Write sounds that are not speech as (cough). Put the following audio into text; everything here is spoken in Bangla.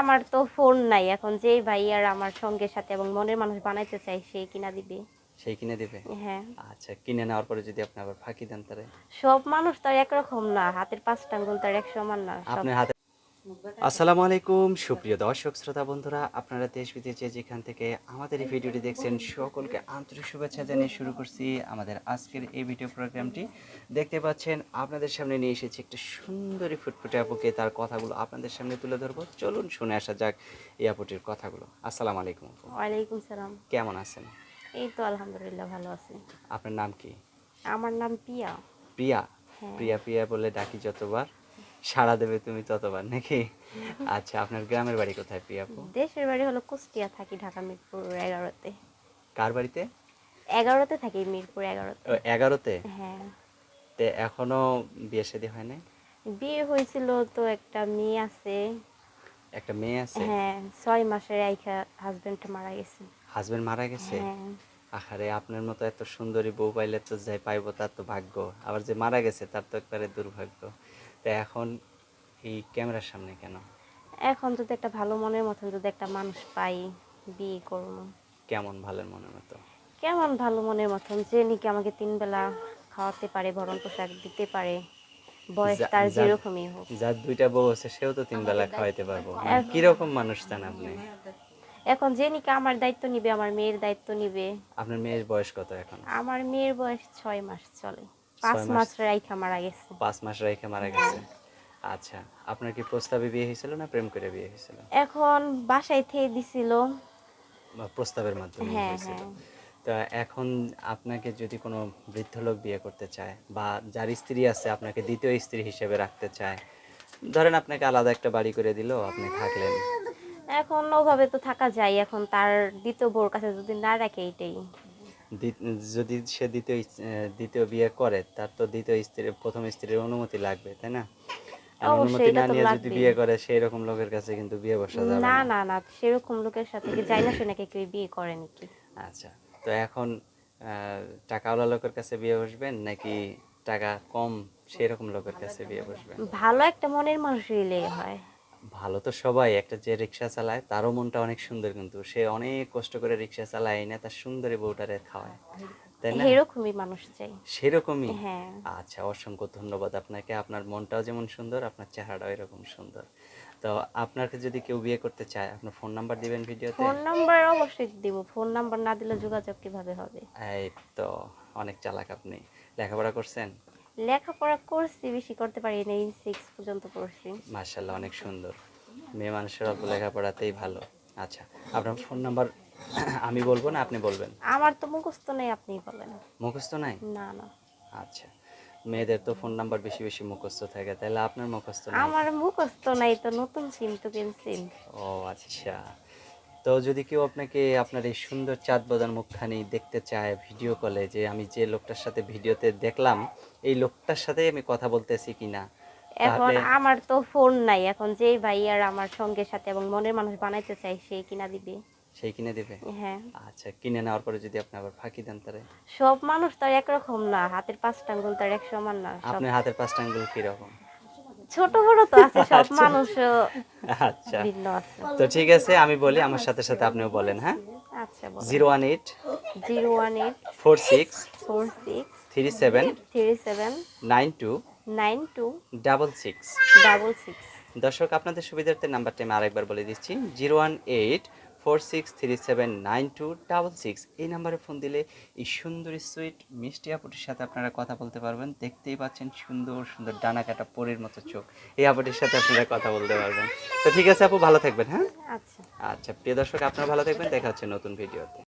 আমার তো ফোন নাই। এখন যে ভাই আর আমার সঙ্গে সাথে এবং মনের মানুষ বানাইতে চাই সে কিনা দিবে। সেই কিনে দিবে? হ্যাঁ। আচ্ছা কিনে নেওয়ার পরে যদি আপনি আবার ফাঁকি দেন তারে সব মানুষ তো একরকম না। হাতের পাঁচটা আঙ্গুল তার এক সমান না। আপনি আপনার হাতে আসসালামু আলাইকুম সুপ্রিয় দর্শক শ্রোতা বন্ধুরা আপনারা দেশ বিদেশে যেখান থেকে আমাদের এই ভিডিওটি দেখছেন সকলকে আন্তরিক শুভেচ্ছা জানিয়ে শুরু করছি আমাদের আজকের এই ভিডিও প্রোগ্রামটি। দেখতে পাচ্ছেন আপনাদের সামনে নিয়ে এসেছি একটা সুন্দরী ফুটফুটে আপুকে তার কথাগুলো আপনাদের সামনে তুলে ধরবো। চলুন শুনে আসা যাক এই আপুটির কথাগুলো। আসসালামু আলাইকুম ওয়ালাইকুম সালাম। কেমন আছেন? এই তো আলহামদুলিল্লাহ ভালো আছি। আপনার নাম কি? আমার নাম প্রিয়া। প্রিয়া? হ্যাঁ। প্রিয়া প্রিয়া বলে ডাকি যতবার। সাড়া দেবে তুমি ততবার নাকি? আচ্ছা আপনার গ্রামের বাড়ি কোথায় প্রিয়া আপু? দেশের বাড়ি হলো কুষ্টিয়া থাকি ঢাকা মিরপুর এগারোতে। কার বাড়িতে? এগারোতে থাকি মিরপুর এগারোতে। এগারোতে? হ্যাঁ। তে এখনও বিয়ে শাদী হয় নাই? বিয়ে হয়েছিল তো একটা মেয়ে আছে। একটা মেয়ে আছে? হ্যাঁ ছয় মাসের আইখা হাজবেন্ড মারা গেছে। হাজবেন্ড মারা গেছে? হ্যাঁ। আহারে আপনার মতো এত সুন্দরী বউ পাইলে তো যাই পাইবো তার তো ভাগ্য। আবার যে মারা গেছে তার তো একবারে দুর্ভাগ্য। তা এখন এই ক্যামেরার সামনে কেন? এখন যদি একটা ভালো মনের মতন যদি একটা মানুষ পাই বিয়ে করব। কেমন ভালোর মনের মতো? কেমন ভালো মনের মতন যে নাকি আমাকে তিন বেলা খাওয়াতে পারে ভরণ পোশাক দিতে পারে? বয়স তার যেরকমই হোক। যার দুইটা বউ আছে সেও তো তিন বেলা খাওয়াইতে পারব। মানে কীরকম মানুষ চান আপনি? এখন যে নাকি আমার দায়িত্ব নিবে আমার মেয়ের দায়িত্ব নিবে? আপনার মেয়ের বয়স কত এখন? আমার মেয়ের বয়স ছয় মাস চলে। পাঁচ মাস? মাস রাইখা মারা গেছে। পাঁচ মাস রেখে মারা গেছে। আচ্ছা আপনার কি প্রস্তাবে বিয়ে হয়েছিল না প্রেম করে বিয়ে হয়েছিল? এখন বাসায় থেকে দিছিল। প্রস্তাবের মাধ্যমে হ্যাঁ, হয়েছিল। হ্যাঁ। তা এখন আপনাকে যদি কোনো বৃদ্ধ লোক বিয়ে করতে চায় বা যার স্ত্রী আছে আপনাকে দ্বিতীয় স্ত্রী হিসেবে রাখতে চায় ধরেন আপনাকে আলাদা একটা বাড়ি করে দিল আপনি থাকলেন। এখন ওভাবে তো থাকা যায়। এখন তার দ্বিতীয় বোর কাছে যদি না রাখে এইটাই দ্বি- যদি সে দ্বিতীয় দ্বিতীয় বিয়ে করে তার তো দ্বিতীয় স্ত্রী প্রথম স্ত্রীর অনুমতি লাগবে তাই না? অনুমতি না নিয়ে যদি বিয়ে করে সেই রকম লোকের কাছে কিন্তু বিয়ে বসা যাবে না না। না সেরকম লোকের সাথে কি যাই না শুনে কেউ বিয়ে করে নাকি? আচ্ছা তো এখন টাকাওয়ালা লোকের কাছে বিয়ে বসবেন নাকি টাকা কম সেরকম লোকের কাছে বিয়ে বসবেন? ভালো একটা মনের মানুষ হয়। ভালো তো সবাই একটা যে রিক্সা চালায় তারও মনটা অনেক সুন্দর কিন্তু। সে অনেক কষ্ট করে রিক্সা চালায় না তার সুন্দরী বউটারে খাওয়ায়। তাই না? এরকমই মানুষ চাই। সেরকমই? হ্যাঁ। আচ্ছা অসংখ্য ধন্যবাদ আপনাকে। আপনার মনটাও যেমন সুন্দর আপনার চেহারাটাও এরকম সুন্দর। তো আপনাকে যদি কেউ বিয়ে করতে চায় আপনার ফোন নাম্বার দিবেন ভিডিওতে? ফোন নাম্বার অবশ্যই দিব। ফোন নাম্বার না দিলে যোগাযোগ কীভাবে হবে? এই তো অনেক চালাক আপনি। লেখাপড়া করছেন? লেখাপড়া করছি বেশি করতে পারি নাই সিক্স পর্যন্ত পড়ছি। মার্শাল্লাহ অনেক সুন্দর। মেয়ে মানুষের অল্প লেখাপড়াতেই ভালো। আচ্ছা আপনার ফোন নাম্বার (clears throat) আমি বলব না আপনি বলবেন? আমার তো মুখস্থ নেই আপনি বলেন। মুখস্থ নাই? না না। আচ্ছা মেয়েদের তো ফোন নাম্বার বেশি বেশি মুখস্থ থাকে তাহলে আপনার মুখস্থ নাই? আমার মুখস্থ নাই তো নতুন সিম তো কিনছি ও আচ্ছা। তো যদি কেউ আপনাকে আপনার এই সুন্দর চাঁদ বাজার মুখখানি দেখতে চায় ভিডিও কলে যে আমি যে লোকটার সাথে ভিডিওতে দেখলাম এই লোকটার সাথে আমি কথা বলতেছি কিনা এখন আমার তো ফোন নাই। এখন যে ভাই আর আমার সঙ্গে সাথে এবং মনের মানুষ বানাইতে চাই সে কিনা দিবে। সেই কিনে দিবে? হ্যাঁ। আচ্ছা কিনে নেওয়ার পরে যদি আপনি আবার ফাঁকি দেন তারে সব মানুষ তো একরকম না। হাতের পাঁচটা আঙ্গুল তো আর এক সমান না আপনার হাতের পাঁচটা আঙ্গুল কীরকম? ছোট বড় তো আছে সব মানুষ আচ্ছা। ভিন্ন আছে। তো ঠিক আছে আমি বলি আমার সাথে সাথে আপনিও বলেন হ্যাঁ? আচ্ছা zero one eight zero one eight four six four six three seven three seven nine two nine two double six. Double six. দর্শক আপনাদের সুবিধার্থে নাম্বারটা আমি আরেকবার বলে দিচ্ছি zero one eight four six three seven nine two double six এই নাম্বারে ফোন দিলে এই সুন্দর সুইট মিষ্টি আপুটির সাথে আপনারা কথা বলতে পারবেন। দেখতেই পাচ্ছেন সুন্দর সুন্দর ডানা কাটা পরের মতো চোখ। এই আপুটির সাথে আপনারা কথা বলতে পারবেন। তো ঠিক আছে আপু ভালো থাকবেন হ্যাঁ? আচ্ছা। আচ্ছা প্রিয় দর্শক আপনারা ভালো থাকবেন। দেখা হচ্ছে নতুন ভিডিওতে।